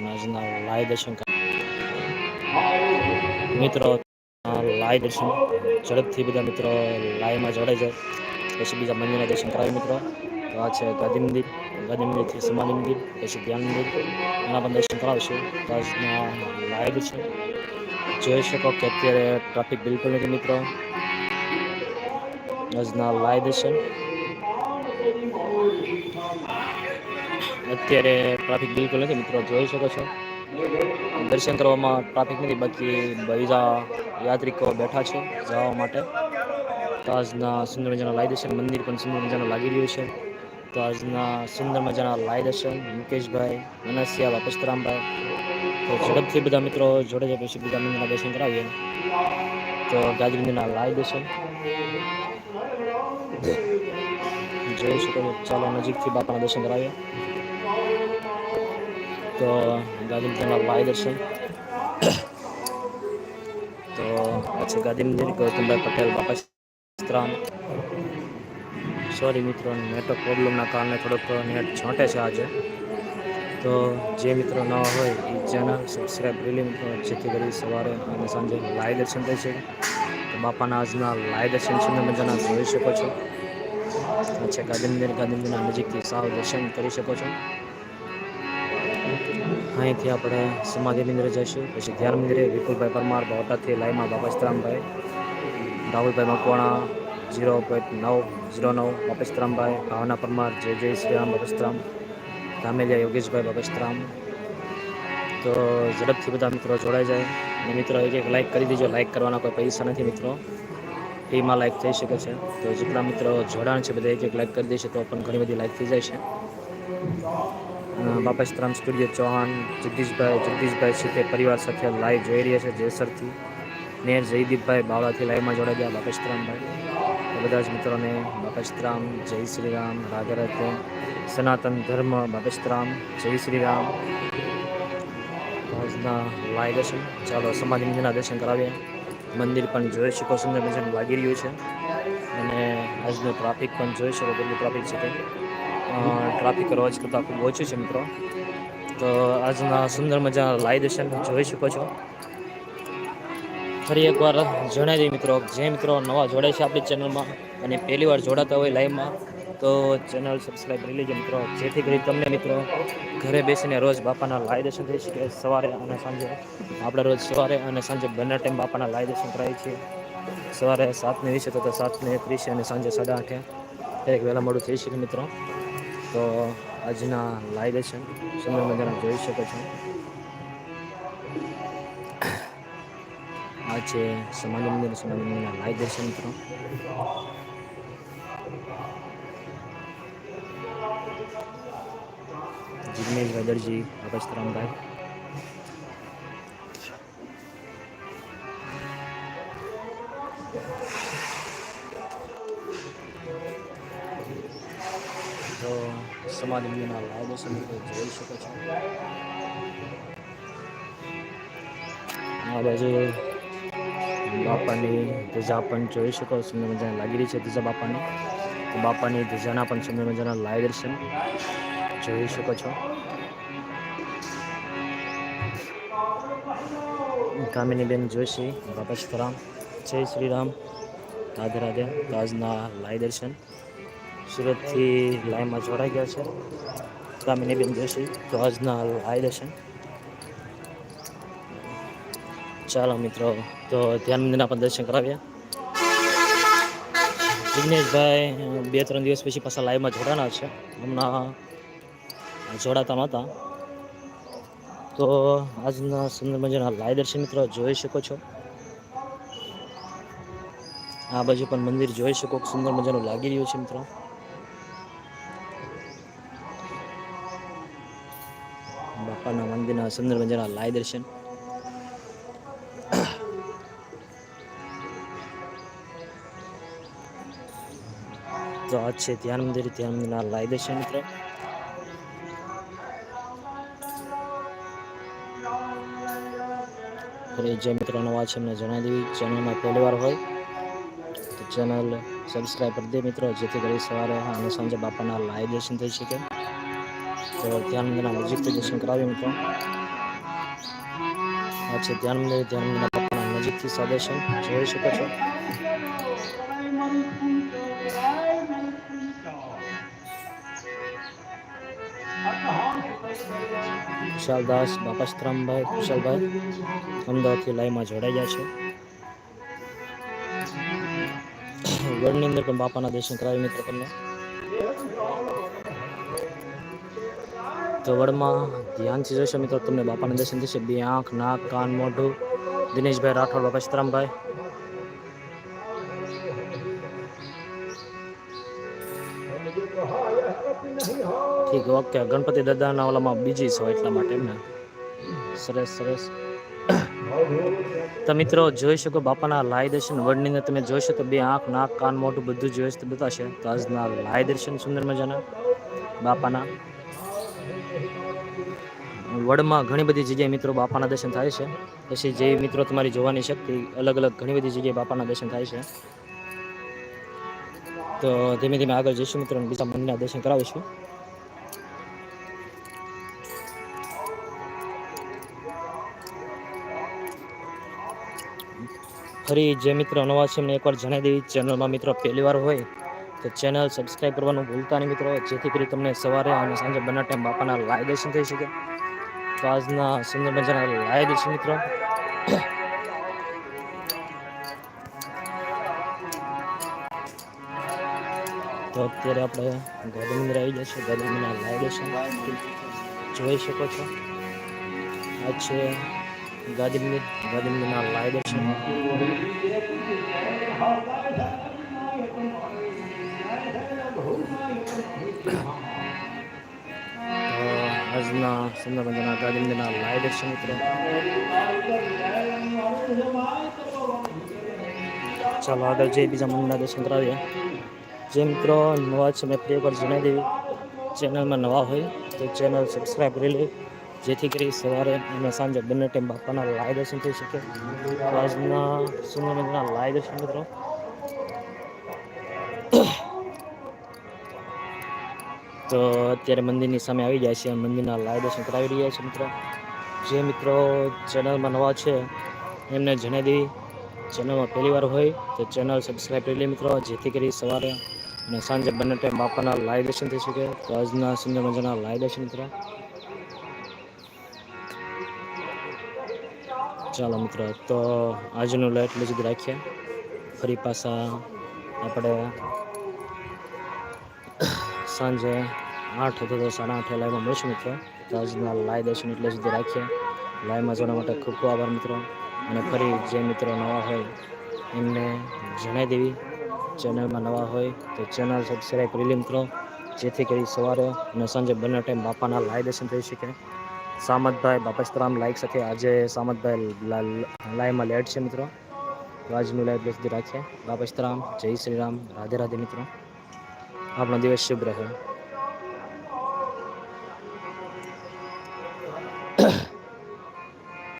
છે અને આજના લાઈવ દર્શન કર- મિત્રો લાઈવ દર્શન ઝડપથી બધા મિત્રો લાઈવમાં જોડાઈ જાય પછી બીજા મંદિરના દર્શન કરાવે મિત્રો તો આ છે ગાંધી મંદિર ગાંધી મંદિરથી સમાધિ મંદિર પછી ધ્યાન મંદિર એના પણ દર્શન કરાવશું તો આજના લાઈવ છે જોઈ શકો કે અત્યારે ટ્રાફિક બિલકુલ નથી મિત્રો આજના લાઈવ દર્શન અત્યારે ટ્રાફિક બિલકુલ નથી મિત્રો જોઈ શકો છો. દર્શન કરવામાં ટ્રાફિક નથી બાકી બીજા યાત્રિકો બેઠા છે જવા માટે. તો આજના સુંદર મજાના લાઈ દર્શન મંદિર પણ સુંદર મજાનું લાગી રહ્યું છે. તો આજના સુંદર મજાના લાઈ દર્શન મુકેશભાઈ મનસિયા વાપસ્તરામભાઈ તો ઝડપથી બધા મિત્રો જોડે જાય પછી બીજા મંદિરના દર્શન કરાવીએ. તો ગાજરી મંદિરના લાઈ દર્શન. જોઈ શકો ચાલો નજીકથી બાપાના દર્શન કરાવીએ. તો ગાંધી મંદિરના લાઈ દર્શન. તો પછી મંદિર ગૌતમભાઈ પટેલ બાપા સ્ત્રામ સોરી મિત્રો નેટવર્ક પ્રોબ્લેમના કારણે થોડોક નેટ છોંટે છે આજે. તો જે મિત્રો ન હોય એ ચેનલ સબસ્ક્રાઈબ કરી લે મિત્રો, જેથી કરી સવારે અને સાંજે લાઈવ દર્શન થઈ શકે. તો બાપાના આજના લાઈવ દર્શન સુંદર મજાના જોઈ શકો છો. પછી ગાંધી મંદિર ગાંધી મંદિરના નજીકથી સાવ દર્શન કરી શકો છો. અહીંથી આપણે સમાધિ મંદિરે જઈશું. પછી ધ્યાન મંદિરે વિપુલભાઈ પરમાર બોટાદથી લાઈમાં બાપા સ્તરામભાઈ રાહુલભાઈ મકવાણા ઝીરો પોઈન્ટ નવ ઝીરો નવ બાપસ્તરામભાઈ ભાવના પરમાર, જય જય શ્રી રામ બાપસ્તરામ ધામેલિયા યોગેશભાઈ બાપસ્તરામ તો ઝડપથી બધા મિત્રો જોડાઈ જાય. અને મિત્રો, એક એક લાઇક કરી દેજો. લાઇક કરવાના કોઈ પૈસા નથી મિત્રો. એમાં લાઇક થઈ શકે છે. તો જેટલા મિત્રો જોડાણ છે, બધા એક એક લાઇક કરી દેશે તો પણ ઘણી બધી લાઇક થઈ જાય છે. બાપા સ્તરામ સ્ટુડિયો ચૌહાણ, જગદીશભાઈ જગદીશભાઈ છે પરિવાર સાથે લાઈવ જોઈ રહ્યા છે જેસરથી. નેર જયદીપભાઈ બાવળાથી લાઈવમાં જોડાઈ ગયા બાપા સ્તરામભાઈ તો બધા જ મિત્રોને બાપા સ્તરામ જય શ્રી રામ રાધે સનાતન ધર્મ, બાપા સ્તરામ જય શ્રી રામ. આજના લાઈવ દર્શન. ચાલો સમાધિ મંદિરના દર્શન કરાવીએ. મંદિર પણ જોઈ શકો સુંદર મજાનું લાગી રહ્યું છે. અને આજનું ટ્રાફિક પણ જોઈ શકો કેટલું ટ્રાફિક છે તે. ટ્રાફિક રોજ કરતાં ખૂબ ઓછું છે મિત્રો. તો આજના સુંદર મજાના લાઈવ દર્શન જોઈ શકો છો. ફરી એકવાર જણાવી દઈએ મિત્રો, જે મિત્રો નવા જોડાય છે આપણી ચેનલમાં અને પહેલી વાર જોડાતા હોય લાઈવમાં તો ચેનલ સબસ્ક્રાઈબ કરી લેજો મિત્રો. જેથી કરી તમને મિત્રો ઘરે બેસીને રોજ બાપાના લાઈવ દર્શન થઈ શકે સવારે અને સાંજે. આપણે રોજ સવારે અને સાંજે બંને ટાઈમ બાપાના લાઈવ દર્શન કરાવીએ છીએ. સવારે સાતને વીસે તો સાતને ત્રીસે અને સાંજે સાડા આઠે. દરેક વહેલા મોડું થઈ શકે મિત્રો. તો આજના લાઈવ દર્શન સુંદર મજાના જોઈ શકો છો. આ છે સમાજ મંદિર સમાજ મંદિરના લાઈવ દર્શન મિત્રો. જિગ્નેશભાઈ દરજી અગસ્તરામભાઈ સમાધિ મંદિરના લાભો દર્શન જોઈ શકો છો આ બાજુ બાપાની ધજા પણ જોઈ શકો સુંદર મજાની લાગી રહી છે ધજા બાપાની બાપાની ધજાના પણ સુંદર મજાના લાઈવ દર્શન જોઈ શકો છો કામિનીબેન જોશી બાપા સીતારામ જય શ્રી રામ રાધે રાધે આજના લાઈવ દર્શન સુરતથી લાઈવમાં જોડાઈ ગયા છે. કામિનીબેન જોશી, તો આજના આવી રહેશે ચાલો મિત્રો, તો ધ્યાન મંદિરના પણ દર્શન કરાવ્યા જિગ્નેશભાઈ, બે, ત્રણ દિવસ પછી પાછા લાઈવમાં જોડાના છે. હમણાં જોડાતા નહોતા. તો આજના સુંદર મજાના લાઈવ દર્શન મિત્રો, જોઈ શકો છો. આ બાજુ પણ મંદિર જોઈ શકો સુંદર મજાનું લાગી રહ્યું છે મિત્રો. બાપાના મંદિરના સુંદર મજાના લાય દર્શન. તો આ છે ધ્યાન મંદિર, ધ્યાન મંદિરના લાય દર્શન મિત્રો. જે મિત્રો નવા છે એમને જણાવી દેવી, ચેનલમાં પહેલી વાર હોય, તો ચેનલ સબસ્ક્રાઈબ કરી દે મિત્રો, જેથી કરી સવારે અને સાંજે બાપાના લાઈવ દર્શન થઈ શકે. ધ્યાન મંદિરના નજીકથી દર્શન કરાવીએ મિત્રો. આ છે ધ્યાન મંદિર. ધ્યાન મંદિરના બાપાના નજીકથી સદર્શન જોઈ શકો છો. કુશાલદાસ બાપાશ્રામભાઈ કુશાલભાઈ અમદાવાદથી લાઈવમાં જોડાઈ ગયા છે. ગઢની અંદર પણ બાપાના દર્શન કરાવી મિત્રો તમને. તો વડમાં ધ્યાનથી જોશો મિત્રો, તમને બાપાના દર્શન થશે. બે આંખ, નાક, કાન, મોઢું. દિનેશભાઈ રાઠોડ, બાપા સીતરામભાઈ. ઠીક ઓકે ગણપતિ દાદાના ઓલામાં બીજી છો એટલા માટે એમને. સરસ સરસ. તો મિત્રો, જોઈ શકો બાપાના લાય દર્શન વડની અંદર તમે જોઈ શકો. બે આંખ, નાક, કાન, મોઢું બધું જોઈશ તો બતાશે. તો આજના લાય દર્શન સુંદર મજાના બાપાના. વડમાં ઘણી બધી જગ્યાએ મિત્રો બાપાના દર્શન થાય છે. પછી જે મિત્રો તમારી જોવાની શક્તિ, અલગ અલગ ઘણી બધી જગ્યાએ બાપાના દર્શન થાય છે. તો ધીમે ધીમે આગળ જઈશું મિત્રો બીજા મંદિરના દર્શન કરાવીશું. ફરી જે મિત્રો નવા છે એમને એકવાર જણાવી દેવી ચેનલમાં મિત્રો પહેલી વાર હોય તો ચેનલ સબસ્ક્રાઈબ કરવાનું ભૂલતા નહીં મિત્રો. જેથી કરી તમને સવારે અને સાંજે બંને ટાઈમ બાપાના લાય દર્શન થઈ શકે. તો આજના સુંદર મજાના લાય દર્શન મિત્રો. તો અત્યારે આપણે ગાંધી મંદિર આવી જશે ગાંધી મંદિરના લાય દર્શન જોઈ શકો છો. આ છે ગાંધી મંદિર ગાંધી મંદિરના લાય દર્શન. આજના સુંદર મજાના ગાંધી લાઈવ દર્શન મિત્રો. ચાલો આગળ જઈએ બીજા મંદિરના દર્શન કરાવીએ. જે મિત્રો નવા છે, મેં ફરી એકવાર જણાવી દેવી. ચેનલમાં નવા હોય તો ચેનલ સબસ્ક્રાઈબ કરી લે. જેથી કરી સવારે અને સાંજે બંને ટાઈમ બાપાના લાઈવ દર્શન થઈ શકે. આજના સુંદર મજાના લાઈવ દર્શન મિત્રો. તો અત્યારે મંદિરની સામે આવી જાય છે મંદિરના લાઈવ દર્શન કરાવી રહ્યા છે મિત્રો. જે મિત્રો ચેનલમાં નવા છે, એમને જણાવી દેવી. ચેનલમાં પહેલી વાર હોય તો ચેનલ સબસ્ક્રાઈબ કરી લે મિત્રો, જેથી કરી સવારે અને સાંજે બંને ટાઈમ બાપાના લાઈવ દર્શન થઈ શકે. તો આજના સુંદર મજાના લાઈવ દર્શન મિત્રો. ચાલો મિત્રો, તો આજનું લાઈટ એટલું સુધી રાખીએ. ફરી પાછા આપણે સાંજે આઠ હતું તો સાડા આઠે લાઈવમાં મળીશું મિત્રો. તો આજના લાય દર્શન એટલે સુધી રાખીએ. લાઈવમાં જોવા માટે ખૂબ ખૂબ આભાર મિત્રો. અને ફરી જે મિત્રો નવા હોય, એમને જણાવી દેવી. ચેનલમાં નવા હોય, તો ચેનલ સબસ્ક્રાઈબ કરી લે મિત્રો. જેથી કરી સવારે અને સાંજે બંને ટાઈમ બાપાના લાય દર્શન થઈ શકે. સામતભાઈ બાપસ્તરામ લાઈક સાથે આજે સામતભાઈ લાઈવમાં લેટ છે મિત્રો. તો આજનું લાઈવ સુધી રાખીએ. બાપસ્તરામ, જય શ્રી રામ. રાધે રાધે મિત્રો. આપણો દિવસ શુભ રહે.